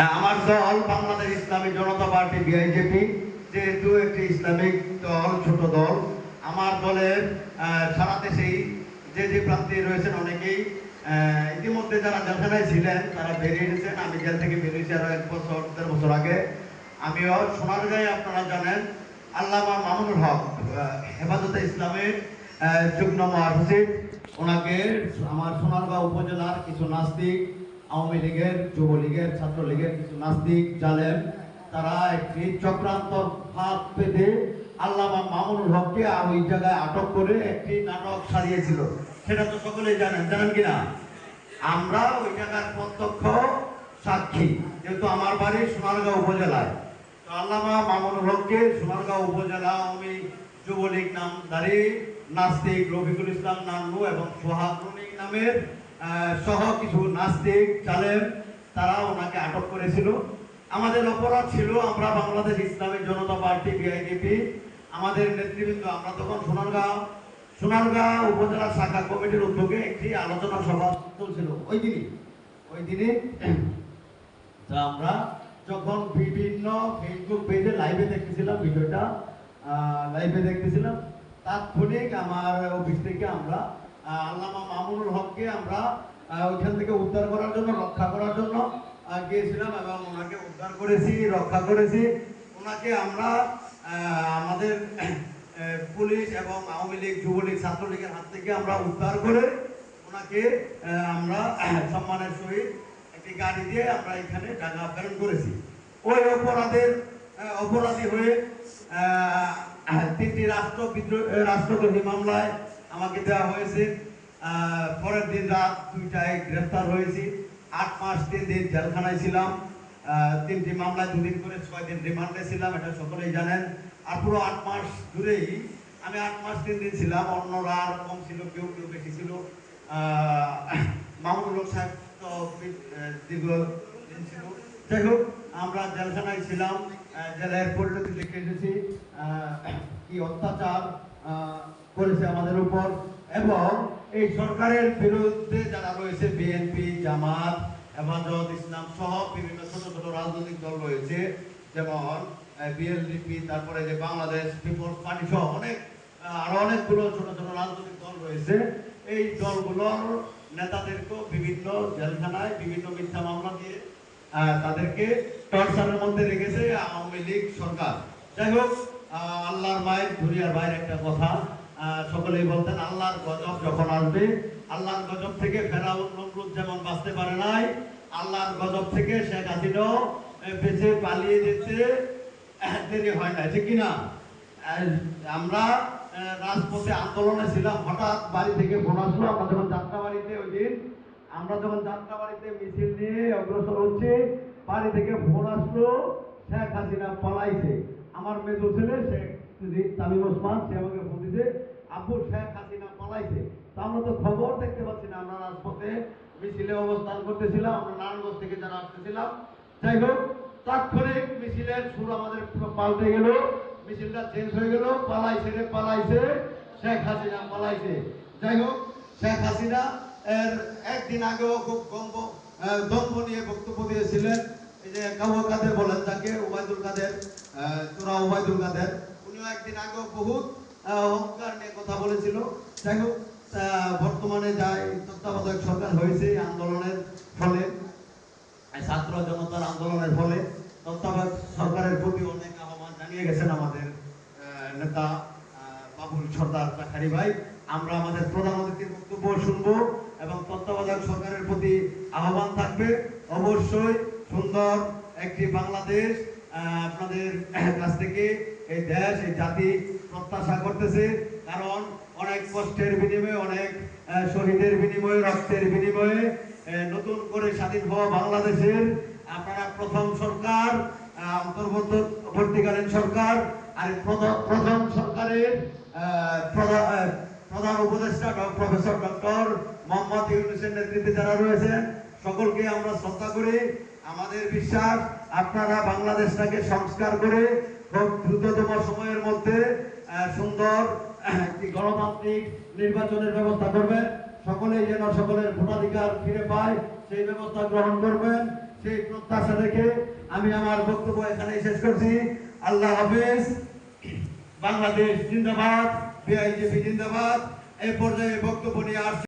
হ্যাঁ, আমার দল বাংলাদেশ ইসলামী জনতা পার্টি বিআইজেপি যেহেতু একটি ইসলামিক দল ছোট দল আমার দলের সারা দেশেই যে যে প্রান্তে রয়েছেন অনেকেই ইতিমধ্যে যারা জেলখানায় ছিলেন তারা বেরিয়ে এসেছেন আমি জেল থেকে বেরিয়েছি আরও এক বছর দেড় বছর আগে। আমিও সোনারগাঁয়ে আপনারা জানেন আল্লামা মামুনুল হক হেফাজতে ইসলামের যুগ্ম মহাসচিব। ওনাকে আমার সোনারগাঁও উপজেলার কিছু নাস্তিক আওয়ামী লীগের, যুবলীগের, ছাত্রলীগের কিছু নাস্তিক, জালেম, তারা একটি চক্রান্ত ফাঁদ পেতে আল্লামা মামুনুল হককে ওই জায়গায় আটক করে একটি নাটক সারিয়েছিল সেটা তো সকলেই জানেন জানেন কিনা আমরা ওই জায়গার প্রত্যক্ষ সাক্ষী, যেহেতু আমার বাড়ি সোনারগাঁও উপজেলায়। তো আল্লামা মামুনুল হককে সোনারগাঁও উপজেলা আওয়ামী যুবলীগ নামধারী নাস্তিক রফিকুল ইসলাম নান্নু এবং সোহাগ নামের সহ কিছু নাস্তিক, জালেম তারা ওনাকে আটক করেছিল। আমাদের অপরাধ ছিল, আমরা বাংলাদেশ ইসলামী জনতা পার্টি বিআইডিপি আমাদের নেতৃবৃন্দ আমরা তখন সোনারগাঁও সোনারগাঁও উপজেলা শাখা কমিটির উদ্যোগে একটি আলোচনা সভা চলছিল। ওই দিনই, ওই দিনে তা আমরা যখন বিভিন্ন ফেসবুক পেজে লাইভে দেখতেছিলাম, ভিডিওটা লাইভে দেখতেছিলাম, তাৎক্ষণিক আমার অফিস থেকে আমরা আল্লামা মামুনুল হককে আমরা ওইখান থেকে উদ্ধার করার জন্য, রক্ষা করার জন্য গিয়েছিলাম এবং ওনাকে উদ্ধার করেছি, রক্ষা করেছি। ওনাকে আমরা আমাদের পুলিশ এবং আওয়ামী লীগ, যুবলীগ, ছাত্রলীগের হাত থেকে আমরা উদ্ধার করে ওনাকে আমরা সম্মানের সহিত একটি গাড়ি দিয়ে আমরা এখানে ঢাকা প্রেরণ করেছি। ওই অপরাধের অপরাধী হয়ে তিনটি রাষ্ট্র বিদ্রোহ রাষ্ট্রদ্রোহী মামলায় আমাকে দেওয়া হয়েছে পরের দিন রাত দুইটায় গ্রেফতার হয়েছি। আট মাস তিন দিন জেলখানায় ছিলাম তিনটি মামলায়, দুদিন করে ছয় দিন রিমান্ডে ছিলাম, এটা সকলেই জানেন। আর পুরো আট মাস ধরেই আমি আট মাস তিন দিন ছিলাম, অন্যরা আর কম ছিল, কেউ কেউ বেশি ছিল। মামুনুল সাহেব তো দীর্ঘ দিন ছিল। যাই হোক, আমরা জেলখানায় ছিলাম জেলের পরিণতি দেখে এসেছি কি অত্যাচার করেছে আমাদের উপর। এবং এই সরকারের বিরুদ্ধে যারা রয়েছে বিএনপি জামাত, হেফাজত, ইসলাম সহ বিভিন্ন ছোট ছোট রাজনৈতিক দল রয়েছে, যেমন বিএলডিপি তারপরে যে বাংলাদেশ পিপলস পার্টি সহ অনেক আরও অনেকগুলো ছোট ছোট রাজনৈতিক দল রয়েছে। এই দলগুলোর নেতাদেরকেও বিভিন্ন জেলখানায় বিভিন্ন মিথ্যা মামলা দিয়ে তাদেরকে টর্চারের মধ্যে রেখেছে আওয়ামী লীগ সরকার। যাই হোক আল্লাহর মায়ের ধুরিয়ার ভাইয়ের একটা কথা সকলেই বলতেন, আল্লাহর গজব যখন আসবে, আল্লাহর গজব থেকে ফেরাউন, নমরুদ যেমন বাঁচতে পারে নাই, আল্লাহর গজব থেকে শেখ হাসিনাও বেঁচে পালিয়ে যেতে দেরি হয় না ঠিক কিনা আমরা রাজপথে আন্দোলনে ছিলাম, হঠাৎ বাড়ি থেকে ফোন আসলো, আমরা যখন যাত্রাবাড়িতে ওই দিন, আমরা যখন যাত্রা বাড়িতে মিছিল নিয়ে অগ্রসর হচ্ছে, বাড়ি থেকে ফোন আসলো, শেখ হাসিনা পলাইছে। আমার মেজো ছেলে, শেখ তামিম ওসমান, সে আমাকে ফোন দিছে আব্বু শেখ হাসিনা পলাইছে। আমরা তো খবর দেখতে পাচ্ছি না, আমরা রাজপথে মিছিলে অবস্থান করতেছিলাম, আমরা নারায়ণগঞ্জ থেকে যারা আসতেছিলাম। যাই হোক, তাৎক্ষণিক মিছিলের সুর আমাদের পাল্টে গেল, মিছিলটা চেঞ্জ হয়ে গেল, পালাইছে রে, পালাইছে, শেখ হাসিনা পালাইছে। যাই হোক, শেখ হাসিনা এর একদিন আগেও খুব গম্ব দম্ভ নিয়ে বক্তব্য দিয়েছিলেন। এই যে কাবু কাদের বলেন তাকে ওবায়দুল কাদের তোরা ওবায়দুল কাদের। উনিও একদিন আগেও বহুত অহংকার নিয়ে কথা বলেছিল। যাই হোক বর্তমানে যাই তত্ত্বাবধায়ক সরকার হয়েছে আন্দোলনের ফলে ছাত্র জনতার আন্দোলনের ফলে, তত্ত্বাবধায়ক সরকারের প্রতি অনেক আহ্বান জানিয়ে গেছেন আমাদের নেতা বাবুল সর্দার চাকারি ভাই। আমরা আমাদের প্রধান অতিথির বক্তব্য শুনব এবং তত্ত্বাবধায়ক সরকারের প্রতি আহ্বান থাকবে। অবশ্যই সুন্দর একটি বাংলাদেশ আপনাদের কাছ থেকে এই দেশ, এই জাতি প্রত্যাশা করতেছে, কারণ অনেক কষ্টের বিনিময়ে, অনেক শহীদের বিনিময়ে, রক্তের বিনিময়ে নতুন করে স্বাধীন হওয়া বাংলাদেশের আপনারা প্রথম সরকার অন্তর্বর্তীকালীন সরকার, আর প্রথম সরকারের প্রধান উপদেষ্টা প্রফেসর ডক্টর মোহাম্মদ ইউনুসের নেতৃত্বে যারা রয়েছেন, সকলকে আমরা শ্রদ্ধা করি। আমাদের বিশ্বাস, আপনারা বাংলাদেশটাকে সংস্কার করে খুব দ্রুততম সময়ের মধ্যে সুন্দর একটি গণতান্ত্রিক নির্বাচনের ব্যবস্থা করবেন। সকলেই যেন সকলের ভোটাধিকার ফিরে পায়, সেই ব্যবস্থা গ্রহণ করবেন, সেই প্রত্যাশা রেখে আমি আমার বক্তব্য এখানে শেষ করছি। আল্লাহ হাফেজ। বাংলাদেশ জিন্দাবাদ, বিআইজিপি জিন্দাবাদ। এই পর্যায়ে বক্তব্য নিয়ে আসছে।